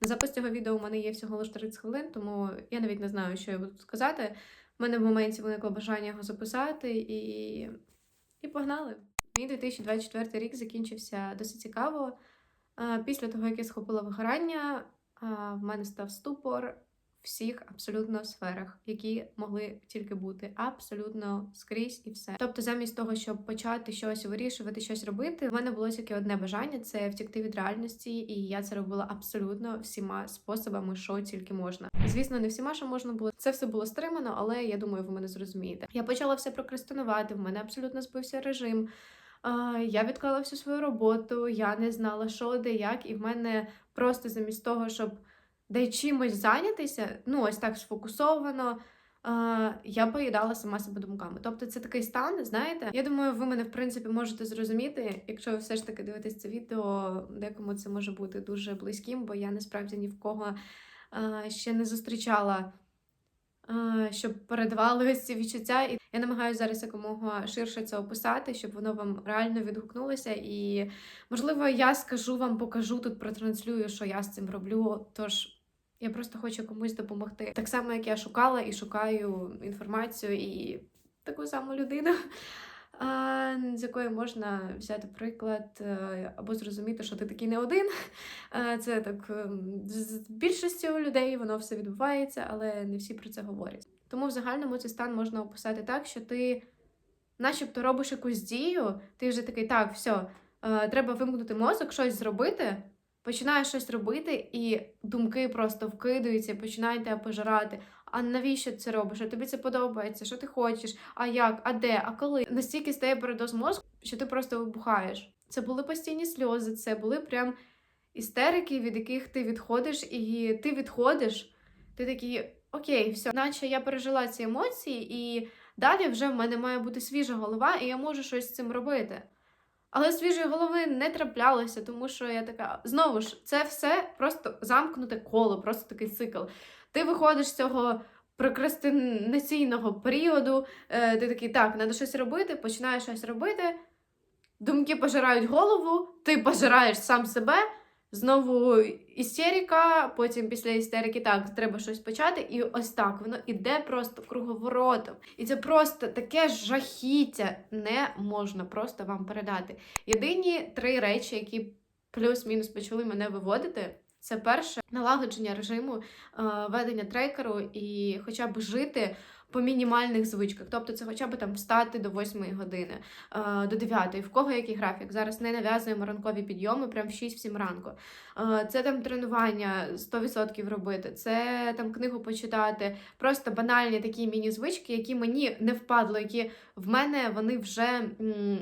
На запис цього відео у мене є всього лише 30 хвилин, тому я навіть не знаю, що я буду сказати. У мене в моменті виникло бажання його записати і, і погнали. Мій 2024 рік закінчився досить цікаво. Після того, як я схопила вигорання, в мене став ступор всіх абсолютно сферах, які могли тільки бути абсолютно скрізь і все. Тобто, замість того, щоб почати щось вирішувати, щось робити, в мене було тільки одне бажання це втекти від реальності, і я це робила абсолютно всіма способами, що тільки можна. Звісно, не всіма, що можна було. Це все було стримано, але я думаю, ви мене зрозумієте. Я почала все прокрастинувати. В мене абсолютно збився режим. Я відклала всю свою роботу, я не знала, що де як, і в мене просто замість того, щоб де чимось зайнятися, ну ось так сфокусовано. Я поїдала сама себе думками. Тобто це такий стан, знаєте. Я думаю, ви мене в принципі можете зрозуміти, якщо ви все ж таки дивитесь це відео, декому це може бути дуже близьким, бо я насправді ні в кого ще не зустрічала щоб передавали ось ці відчуття. І я намагаюся зараз якомога ширше це описати, щоб воно вам реально відгукнулося. І, можливо, я скажу вам, покажу тут, протранслюю, що я з цим роблю. Тож я просто хочу комусь допомогти. Так само, як я шукала і шукаю інформацію і таку саму людину. З якої можна взяти приклад е, або зрозуміти, що ти такий не один. Це так ем, з більшістю людей воно все відбувається, але не всі про це говорять. Тому в загальному цей стан можна описати так, що ти, начебто, робиш якусь дію, ти вже такий, так, все, треба вимкнути мозок, щось зробити. Починаєш щось робити, і думки просто вкидаються, починають тебе пожирати. А навіщо це робиш? А тобі це подобається? Що ти хочеш? А як? А де? А коли? Настільки стає передоз мозку, що ти просто вибухаєш. Це були постійні сльози, це були прям істерики, від яких ти відходиш, і ти відходиш. Ти такий, окей, все, наче я пережила ці емоції, і далі вже в мене має бути свіжа голова, і я можу щось з цим робити. Але свіжої голови не траплялося, тому що я така. Знову ж, це все просто замкнуте коло, просто такий цикл. Ти виходиш з цього прокрастинаційного періоду, е, ти такий, так, треба щось робити, починаєш щось робити, думки пожирають голову, ти пожираєш сам себе, знову істерика, потім після істерики так, треба щось почати, і ось так воно іде просто круговоротом. І це просто таке жахіття не можна просто вам передати. Єдині три речі, які плюс-мінус почали мене виводити. Це перше налагодження режиму, е, ведення трекеру і хоча б жити по мінімальних звичках. Тобто це хоча б там встати до 8 години, е, до 9, в кого який графік. Зараз не нав'язуємо ранкові підйоми, прям в 6-7 ранку. Е, Це там тренування 100% робити, це там книгу почитати. Просто банальні такі міні-звички, які мені не впадло, які в мене вони вже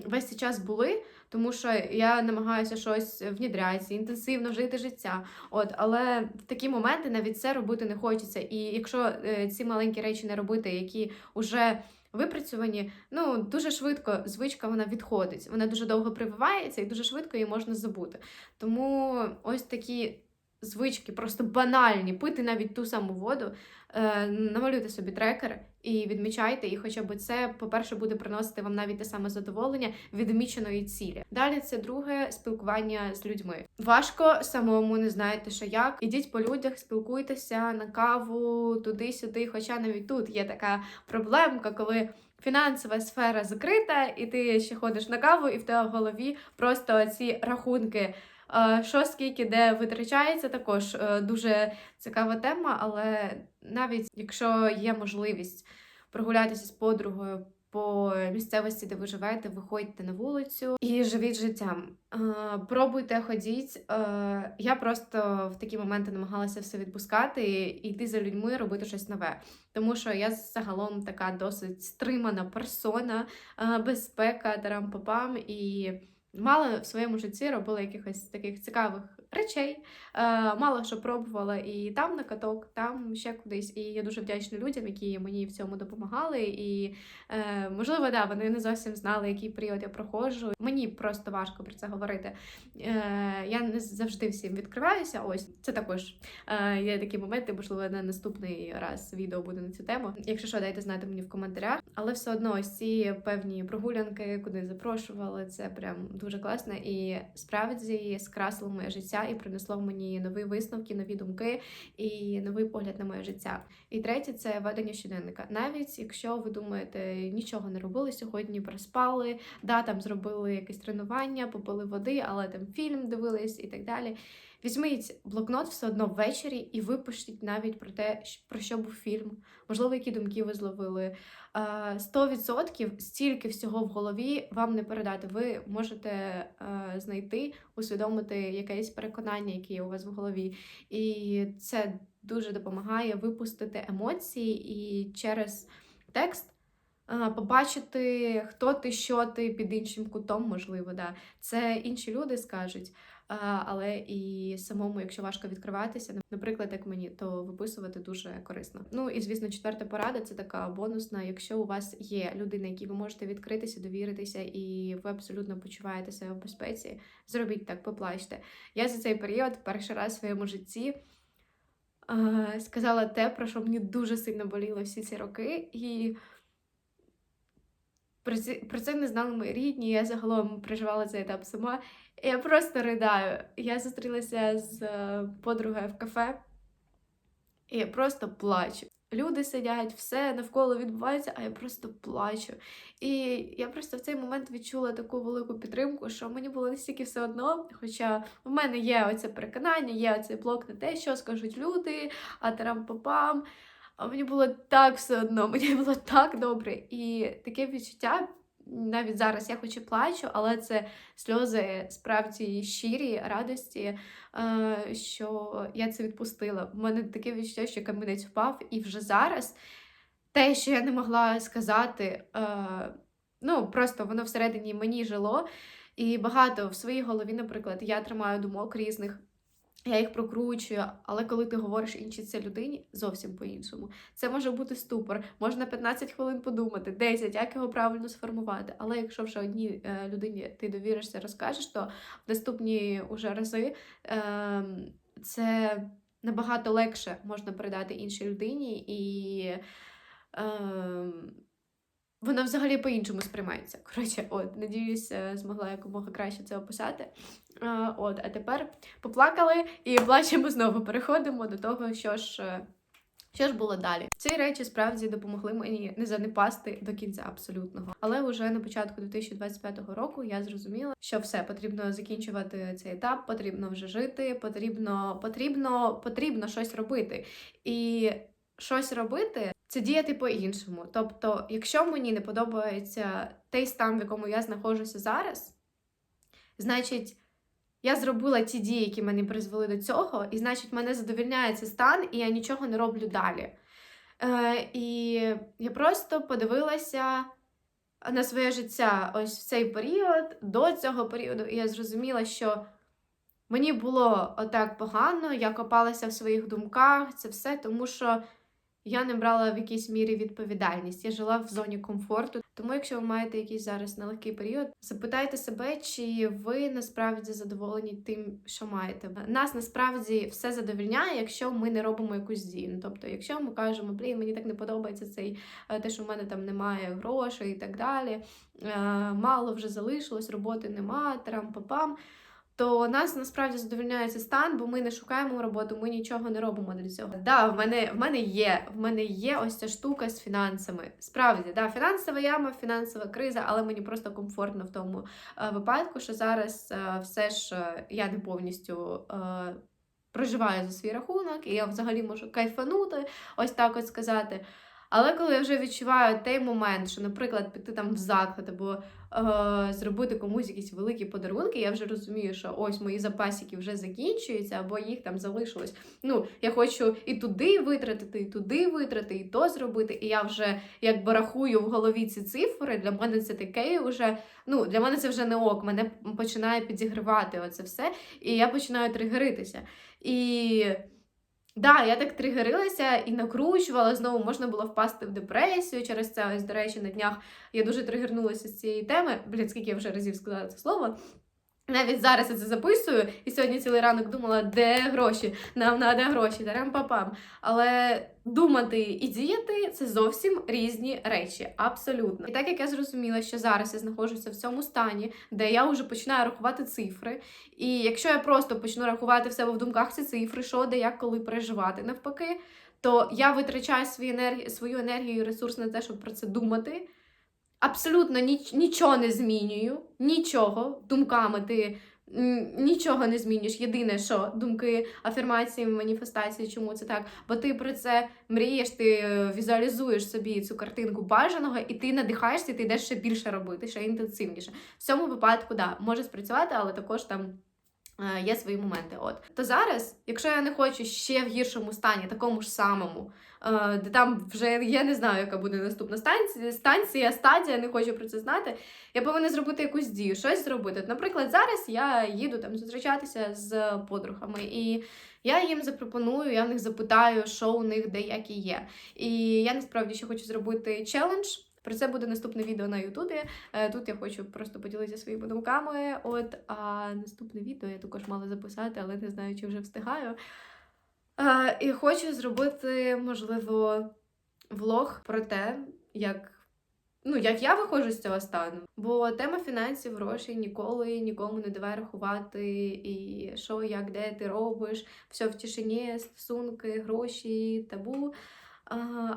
весь цей час були. Тому що я намагаюся щось внідрятися, інтенсивно жити життя. От, але в такі моменти навіть це робити не хочеться. І якщо е, ці маленькі речі не робити, які вже випрацьовані, ну дуже швидко звичка вона відходить. Вона дуже довго прививається і дуже швидко її можна забути. Тому ось такі. Звички просто банальні, пити навіть ту саму воду, е, намалюйте собі трекер і відмічайте, і хоча б це, по-перше, буде приносити вам навіть те саме задоволення відміченої цілі. Далі це друге спілкування з людьми. Важко самому не знаєте, що як. Ідіть по людях, спілкуйтеся на каву туди-сюди. Хоча навіть тут є така проблемка, коли. Фінансова сфера закрита, і ти ще ходиш на каву, і в тебе в голові просто ці рахунки. Е, Що скільки де витрачається, також е, дуже цікава тема, але навіть якщо є можливість прогулятися з подругою по місцевості, де ви живете, виходьте на вулицю і живіть життям. Е, Пробуйте, ходіть. Я просто в такі моменти намагалася все відпускати і йти за людьми, робити щось нове. Тому що я загалом така досить стримана персона, безпека, тарам-папам і. Мало в своєму житті робила якихось таких цікавих речей, е, мало що пробувала і там на каток, там ще кудись. І я дуже вдячна людям, які мені в цьому допомагали. І е, можливо, да, вони не зовсім знали, який період я проходжу. Мені просто важко про це говорити. Е, Я не завжди всім відкриваюся. Ось це також є такі моменти, можливо, на наступний раз відео буде на цю тему. Якщо що, дайте знати мені в коментарях. Але все одно ось ці певні прогулянки, куди запрошували, це прям дуже класно і справді скрасило моє життя. Життя і принесло мені нові висновки, нові думки і новий погляд на моє життя. І третє це ведення щоденника. Навіть якщо ви думаєте, нічого не робили сьогодні, проспали, да, там зробили якесь тренування, попили води, але там фільм дивились і так далі. Візьміть блокнот все одно ввечері і випишіть навіть про те, про що був фільм, можливо, які думки ви зловили. Е, 100% стільки всього в голові вам не передати. Ви можете знайти, усвідомити якесь переконання, яке є у вас в голові. І це дуже допомагає випустити емоції і через текст. Побачити, хто ти, що ти під іншим кутом, можливо, да. Це інші люди скажуть. Але і самому, якщо важко відкриватися, наприклад, як мені, то виписувати дуже корисно. Ну і звісно, четверта порада це така бонусна. Якщо у вас є людина, якій ви можете відкритися, довіритися, і ви абсолютно почуваєте себе в безпеці, зробіть так, поплачте. Я за цей період перший раз в своєму житті. Сказала те, про що мені дуже сильно боліло всі ці роки, і про це, не знали мої рідні. Я загалом переживала цей етап сама. Я просто ридаю. Я зустрілася з е, подругою в кафе, і я просто плачу. Люди сидять, все навколо відбувається, а я просто плачу. І я просто в цей момент відчула таку велику підтримку, що мені було настільки все одно. Хоча в мене є оце переконання, є оцей блок на те, що скажуть люди, а тарам-папам. А мені було так все одно, мені було так добре. І таке відчуття навіть зараз я хоч і плачу, але це сльози справді щирі, радості, е, що я це відпустила. У мене таке відчуття, що камінець впав, і вже зараз те, що я не могла сказати, е, ну просто воно всередині мені жило. І багато в своїй голові, наприклад, я тримаю думок різних. Я їх прокручую, але коли ти говориш іншій це людині, зовсім по-іншому. Це може бути ступор, можна 15 хвилин подумати, 10, як його правильно сформувати. Але якщо вже одній е, людині ти довіришся, розкажеш, то в наступні уже рази е, це набагато легше можна передати іншій людині, і е, воно взагалі по-іншому сприймається. Коротше, от, надіюсь, е, змогла якомога краще це описати. Е, от, а тепер поплакали і плачемо знову. Переходимо до того, що ж. е, Що ж було далі? Ці речі справді допомогли мені не занепасти до кінця абсолютного. Але вже на початку 2025 року я зрозуміла, що все потрібно закінчувати цей етап, потрібно вже жити, потрібно, потрібно, потрібно щось робити. І щось робити це діяти по-іншому. Тобто, якщо мені не подобається той стан, в якому я знаходжуся зараз, значить. Я зробила ті дії, які мене призвели до цього, і значить, мене задовільняє цей стан, і я нічого не роблю далі. Е, і я просто подивилася на своє життя ось в цей період, до цього періоду, і я зрозуміла, що мені було отак погано, я копалася в своїх думках, це все, тому що я не брала в якійсь мірі відповідальність. Я жила в зоні комфорту. Тому, якщо ви маєте якийсь зараз нелегкий період, запитайте себе, чи ви насправді задоволені тим, що маєте. Нас насправді все задовільняє, якщо ми не робимо якусь дію. Ну, Тобто, якщо ми кажемо, блін, мені так не подобається цей е, те, що в мене там немає грошей і так далі. е, Мало вже залишилось, роботи нема, трам-папам. То нас насправді задовольняє цей стан, бо ми не шукаємо роботу, ми нічого не робимо для цього. Да, в мене в мене є в мене є ось ця штука з фінансами. Справді, да, фінансова яма, фінансова криза, але мені просто комфортно в тому е, випадку, що зараз е, все ж е, я не повністю е, проживаю за свій рахунок, і я взагалі можу кайфанути, ось так от сказати. Але коли я вже відчуваю той момент, що, наприклад, піти там в заклад або е, зробити комусь якісь великі подарунки, я вже розумію, що ось мої запасики вже закінчуються, або їх там залишилось. Ну, я хочу і туди витратити, і туди витратити, і то зробити. І я вже якби рахую в голові ці цифри. Для мене це таке вже. Ну, для мене це вже не ок. Мене починає підігривати оце все, і я починаю тригеритися. І. Да, я так тригерилася і накручувала, знову можна було впасти в депресію через це. Ось, до речі, на днях я дуже тригернулася з цієї теми. Блін, скільки я вже разів сказала це слово. Навіть зараз я це записую, і сьогодні цілий ранок думала, де гроші, нам треба гроші, дарам папам. Але думати і діяти це зовсім різні речі, абсолютно. І так як я зрозуміла, що зараз я знаходжуся в цьому стані, де я вже починаю рахувати цифри. І якщо я просто почну рахувати в себе в думках ці цифри, що де як коли переживати, навпаки, то я витрачаю свою енергію, свою енергію і ресурс на те, щоб про це думати. Абсолютно ніч, нічого не змінюю, нічого думками ти нічого не змінюєш. Єдине, що думки, афірмації, маніфестації, чому це так? Бо ти про це мрієш, ти е, візуалізуєш собі цю картинку бажаного, і ти надихаєшся, і ти йдеш ще більше робити, ще інтенсивніше. В цьому випадку, да, може спрацювати, але також там. Е, Є свої моменти. От то зараз, якщо я не хочу ще в гіршому стані, такому ж самому, е, де там вже я не знаю, яка буде наступна станція, станція, стадія, не хочу про це знати. Я повинна зробити якусь дію, щось зробити. Наприклад, зараз я їду там зустрічатися з подругами, і я їм запропоную, я в них запитаю, що у них де як і є. І я насправді ще хочу зробити челендж. Про це буде наступне відео на Ютубі. Е, Тут я хочу просто поділитися своїми думками. От а наступне відео я також мала записати, але не знаю, чи вже встигаю. Е, І хочу зробити, можливо, влог про те, як, ну, як я виходжу з цього стану. Бо тема фінансів, грошей ніколи нікому не давай рахувати, і що, як, де ти робиш, все в тишині, стосунки, гроші, табу.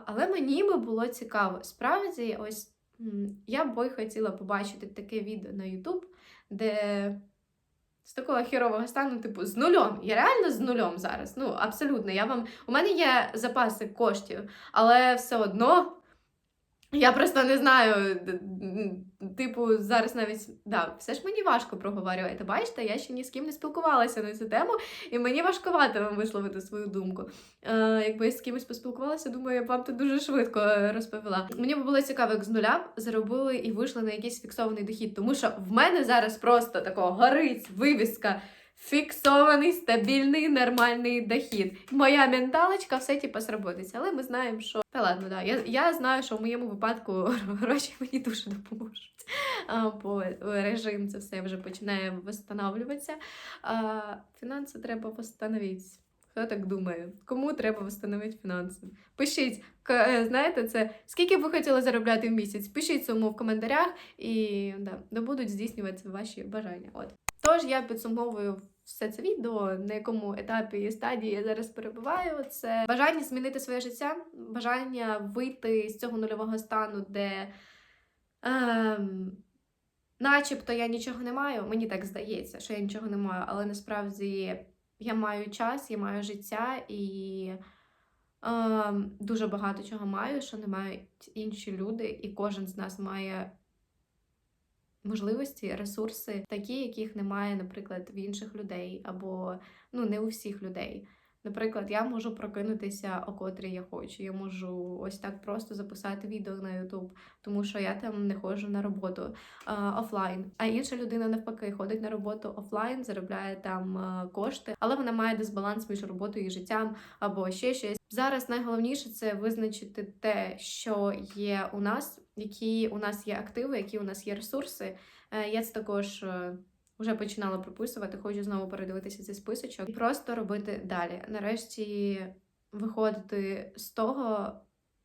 Але мені би було цікаво. Справді, ось я б хотіла побачити таке відео на YouTube, де з такого хірового стану, типу, з нульом. Я реально з нульом зараз. Ну, абсолютно. Я вам... У мене є запаси коштів, але все одно. Я просто не знаю, типу, зараз навіть да, все ж мені важко проговорювати. Бачите, я ще ні з ким не спілкувалася на цю тему, і мені важкувато вам висловити свою думку. Е, якби я з кимось поспілкувалася, думаю, я б вам тут дуже швидко розповіла. Мені б було цікаво, як з нуля заробили і вийшли на якийсь фіксований дохід, тому що в мене зараз просто такого горить вивіска. Фіксований, стабільний, нормальний дохід. Моя менталочка все типу сработиться. Але ми знаємо, що та ладно, да. Я, я знаю, що в моєму випадку гроші мені дуже допоможуть. А, бо режим це все вже починає встановлюватися. А, фінанси треба встановити. Хто так думає? Кому треба встановити фінанси? Пишіть, е, знаєте, це скільки б ви хотіли заробляти в місяць? Пишіть суму в коментарях і да, да будуть здійснюватися ваші бажання. От. Тож я підсумовую все це відео, на якому етапі і стадії я зараз перебуваю. Це бажання змінити своє життя, бажання вийти з цього нульового стану, де ем, начебто я нічого не маю. Мені так здається, що я нічого не маю, але насправді я маю час, я маю життя і ем, дуже багато чого маю, що не мають інші люди, і кожен з нас має можливості, ресурси, такі, яких немає, наприклад, в інших людей, або ну не у всіх людей. Наприклад, я можу прокинутися о котрій я хочу. Я можу ось так просто записати відео на YouTube, тому що я там не ходжу на роботу а, офлайн. А інша людина навпаки ходить на роботу офлайн, заробляє там кошти, але вона має дисбаланс між роботою і життям або ще щось. Зараз найголовніше це визначити те, що є у нас, які у нас є активи, які у нас є ресурси. Е, Я це також е, вже починала прописувати, хочу знову передивитися цей списочок і просто робити далі. Нарешті виходити з того,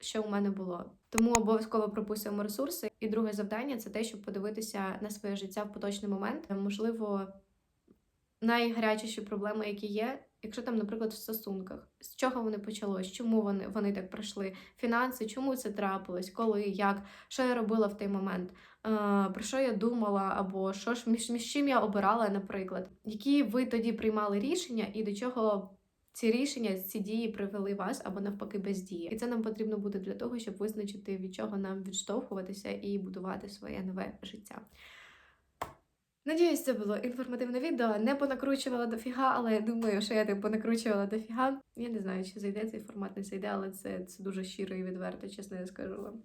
що у мене було. Тому обов'язково прописуємо ресурси. І друге завдання це те, щоб подивитися на своє життя в поточний момент. Можливо, найгарячіші проблеми, які є. Якщо там, наприклад, в стосунках, з чого вони почалось, чому вони, вони так пройшли, фінанси, чому це трапилось, коли, як, що я робила в той момент, е, про що я думала, або що ж між, між чим я обирала, наприклад, які ви тоді приймали рішення і до чого ці рішення, ці дії привели вас або навпаки бездії. І це нам потрібно буде для того, щоб визначити, від чого нам відштовхуватися і будувати своє нове життя. Надіюсь, це було інформативне відео. Не понакручувала дофіга, але я думаю, що я тим понакручувала дофіга. Я не знаю, чи зайде цей формат, не зайде, але це, це дуже щиро і відверто, чесно я скажу вам.